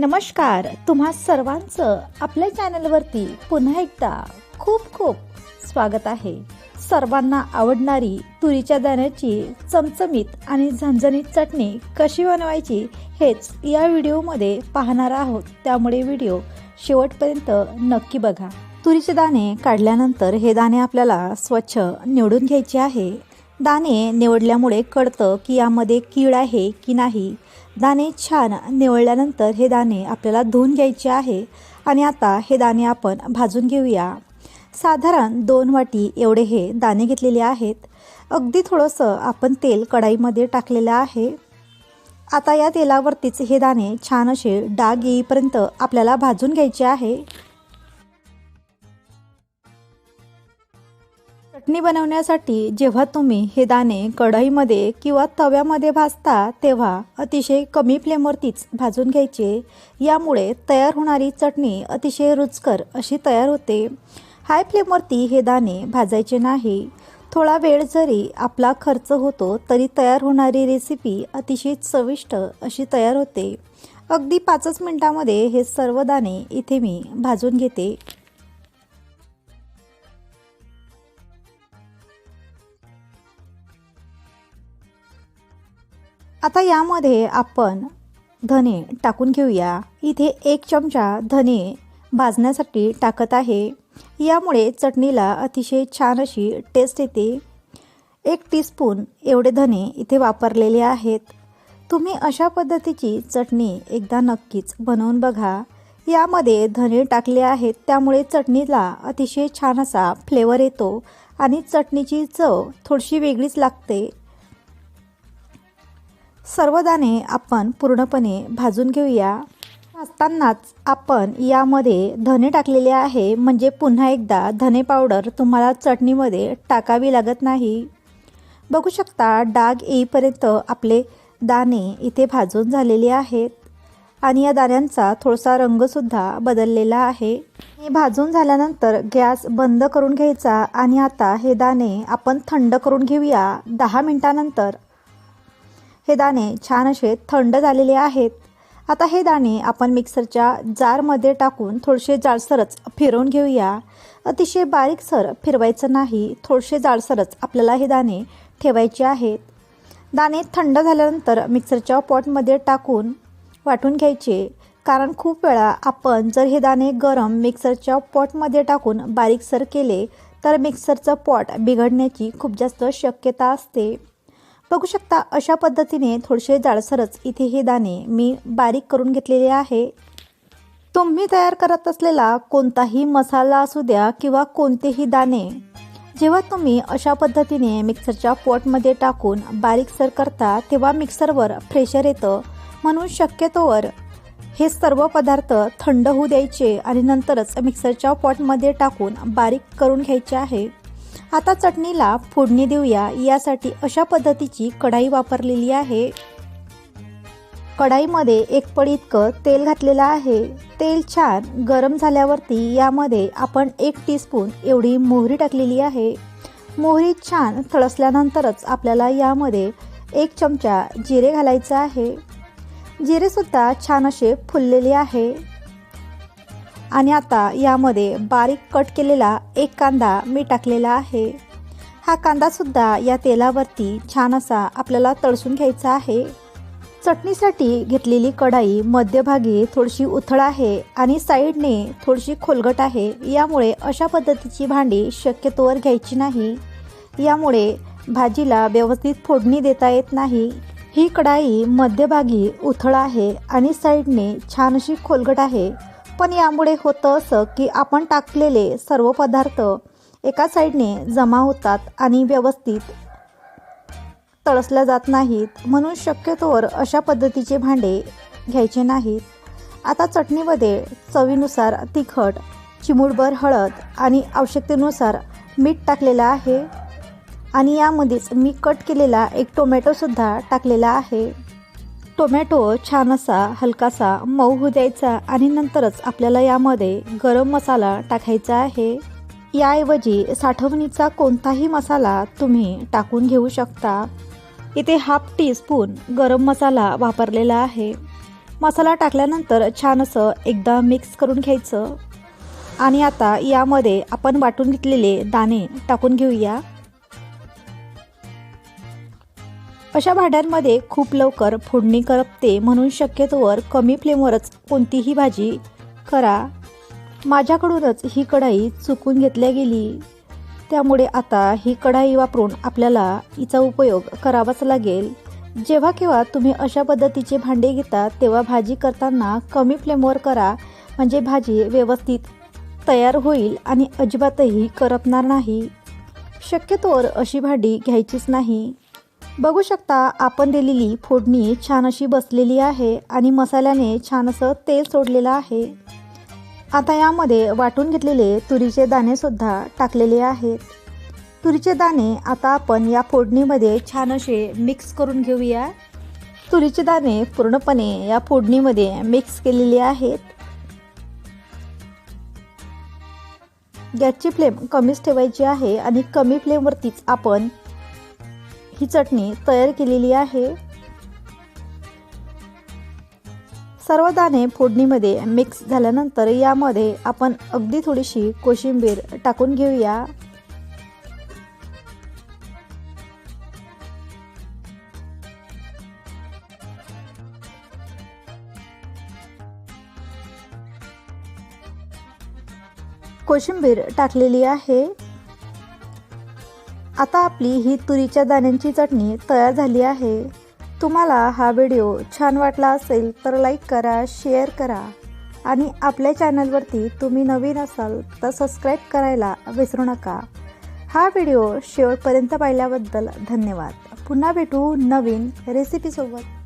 नमस्कार तुम्हा सर्वांचं आपल्या चॅनलवरती पुन्हा एकदा खूप खूप स्वागत आहे. सर्वांना आवडणारी तुरीच्या दाण्याची चमचमीत आणि झणझणीत चटणी कशी बनवायची हेच या व्हिडिओमध्ये पाहणार आहोत. त्यामुळे व्हिडिओ शेवटपर्यंत नक्की बघा. तुरीचे दाणे काढल्यानंतर हे दाणे आपल्याला स्वच्छ निवडून घ्यायचे आहे. दाणे निवडल्यामुळे कळतं की यामध्ये कीड आहे की नाही. दाणे छान निवडल्यानंतर हे दाणे आपल्याला धुवून घ्यायचे आहे आणि आता हे दाणे आपण भाजून घेऊया. साधारण दोन वाटी एवढे हे दाणे घेतलेले आहेत. अगदी थोडंसं आपण तेल कढाईमध्ये टाकलेलं आहे. आता या तेलावरतीच हे दाणे छान असे डाग येईपर्यंत आपल्याला भाजून घ्यायचे आहे. चटणी बनवण्यासाठी जेव्हा तुम्ही हे दाणे कढईमध्ये किंवा तव्यामध्ये भाजता तेव्हा अतिशय कमी फ्लेमवरतीच भाजून घ्यायचे. यामुळे तयार होणारी चटणी अतिशय रुचकर अशी तयार होते. हाय फ्लेमवरती हे दाणे भाजायचे नाही. थोडा वेळ जरी आपला खर्च होतो तरी तयार होणारी रेसिपी अतिशय चविष्ट अशी तयार होते. अगदी पाचच मिनटामध्ये हे सर्व दाणे इथे मी भाजून घेते. आता यामध्ये आपण धने टाकून घेऊया. इथे एक चमचा धने भाजण्यासाठी टाकत आहे. यामुळे चटणीला अतिशय छान अशी टेस्ट येते. एक टीस्पून एवढे धने इथे वापरलेले आहेत. तुम्ही अशा पद्धतीची चटणी एकदा नक्कीच बनवून बघा. यामध्ये धने टाकले आहेत त्यामुळे चटणीला अतिशय छान असा फ्लेवर येतो आणि चटणीची चव थोडीशी वेगळीच लागते. सर्व दाणे आपण पूर्णपणे भाजून घेऊया. असतानाच आपण यामध्ये धने टाकलेले आहे. म्हणजे पुन्हा एकदा धने पावडर तुम्हाला चटणीमध्ये टाकावी लागत नाही. बघू शकता डाग येईपर्यंत आपले दाणे इथे भाजून झालेले आहेत. आणि या दाण्यांचा थोडासा रंगसुद्धा बदललेला आहे. हे भाजून झाल्यानंतर गॅस बंद करून घ्यायचा. आणि आता हे दाणे आपण थंड करून घेऊया. दहा मिनटानंतर हे दाणे छान असे थंड झालेले आहेत. आता हे दाणे आपण मिक्सरच्या जारमध्ये टाकून थोडेसे जाडसरच फिरवून घेऊया. अतिशय बारीकसर फिरवायचं नाही थोडेसे जाडसरच आपल्याला हे दाणे ठेवायचे आहेत. दाणे थंड झाल्यानंतर मिक्सरच्या पॉटमध्ये टाकून वाटून घ्यायचे. कारण खूप वेळा आपण जर हे दाणे गरम मिक्सरच्या पॉटमध्ये टाकून बारीकसर केले तर मिक्सरचं पॉट बिघडण्याची खूप जास्त शक्यता असते. बघू शकता अशा पद्धतीने थोडेसे जाडसरच इथे हे दाणे मी बारीक करून घेतलेले आहे. तुम्ही तयार करत असलेला कोणताही मसाला असू द्या किंवा कोणतेही दाणे जेव्हा तुम्ही अशा पद्धतीने मिक्सरच्या पॉटमध्ये टाकून बारीकसर करता तेव्हा मिक्सरवर प्रेशर येतं. म्हणून शक्यतोवर हे सर्व पदार्थ थंड होऊ द्यायचे आणि नंतरच मिक्सरच्या पॉटमध्ये टाकून बारीक करून घ्यायचे आहे. आता चटणीला फोडणी देऊया. यासाठी अशा पद्धतीची कढाई वापरलेली आहे. कढाईमध्ये एक पडी इतकं तेल घातलेलं आहे. तेल छान गरम झाल्यावरती यामध्ये आपण एक टीस्पून एवढी मोहरी टाकलेली आहे. मोहरी छान थळसल्यानंतरच आपल्याला यामध्ये एक चमचा जिरे घालायचं आहे. जिरेसुद्धा छान असे फुललेले आहे. आणि आता यामध्ये बारीक कट केलेला एक कांदा मी टाकलेला आहे. हा कांदासुद्धा या तेलावरती छान असा आपल्याला तळसून घ्यायचा आहे. चटणीसाठी घेतलेली कढाई मध्यभागी थोडीशी उथळ आहे आणि साईडने थोडीशी खोलगट आहे. यामुळे अशा पद्धतीची भांडी शक्यतोवर घ्यायची नाही. यामुळे भाजीला व्यवस्थित फोडणी देता येत नाही. ही कढाई मध्यभागी उथळ आहे आणि साईडने छान अशी खोलगट आहे. पण यामुळे होतं असं की आपण टाकलेले सर्व पदार्थ एका साईडने जमा होतात आणि व्यवस्थित तळसल्या जात नाहीत. म्हणून शक्यतोवर अशा पद्धतीचे भांडे घ्यायचे नाहीत. आता चटणीमध्ये चवीनुसार तिखट चिमूटभर हळद आणि आवश्यकतेनुसार मीठ टाकलेलं आहे. आणि यामध्येच मी कट केलेला एक टोमॅटोसुद्धा टाकलेला आहे. टोमॅटो छान असा हलकासा मऊ होऊ द्यायचा आणि नंतरच आपल्याला यामध्ये गरम मसाला टाकायचा आहे. याऐवजी साठवणीचा कोणताही मसाला तुम्ही टाकून घेऊ शकता. इथे हाफ टी स्पून गरम मसाला वापरलेला आहे. मसाला टाकल्यानंतर छान असं एकदा मिक्स करून घ्यायचं. आणि आता यामध्ये आपण वाटून घेतलेले दाणे टाकून घेऊया. अशा भांड्यांमध्ये खूप लवकर फोडणी करपते म्हणून शक्यतोवर कमी फ्लेमवरच कोणतीही भाजी करा. माझ्याकडूनच ही कढाई चुकून घेतल्या गेली. त्यामुळे आता ही कढाई वापरून आपल्याला हिचा उपयोग करावाच लागेल. जेव्हा केव्हा तुम्ही अशा पद्धतीचे भांडे घेता तेव्हा भाजी करताना कमी फ्लेमवर करा. म्हणजे भाजी व्यवस्थित तयार होईल आणि अजिबातही करपणार नाही. शक्यतोवर अशी भांडी घ्यायचीच नाही. बघू शकता आपण दिलेली फोडणी छान अशी बसलेली आहे आणि मसाल्याने छान असं तेल सोडलेलं आहे. आता यामध्ये वाटून घेतलेले तुरीचे दाणेसुद्धा टाकलेले आहेत. तुरीचे दाणे आता आपण या फोडणीमध्ये छान असे मिक्स करून घेऊया. तुरीचे दाणे पूर्णपणे या फोडणीमध्ये मिक्स केलेले आहेत. गॅसची फ्लेम कमीच ठेवायची आहे आणि कमी फ्लेमवरतीच आपण ही चटणी तयार केलेली आहे. सर्व दाणे फोडणीमध्ये मिक्स झाल्यानंतर यामध्ये आपण अगदी थोडीशी कोशिंबीर टाकून घेऊया. कोशिंबीर टाकलेली आहे. आता आपली ही तुरीच्या दाण्यांची चटणी तयार झाली आहे. तुम्हाला हा व्हिडिओ छान वाटला असेल तर लाईक करा शेअर करा. आणि आपल्या चॅनलवरती तुम्ही नवीन असाल तर सबस्क्राईब करायला विसरू नका. हा व्हिडिओ शेवटपर्यंत पाहिल्याबद्दल धन्यवाद. पुन्हा भेटू नवीन रेसिपीसोबत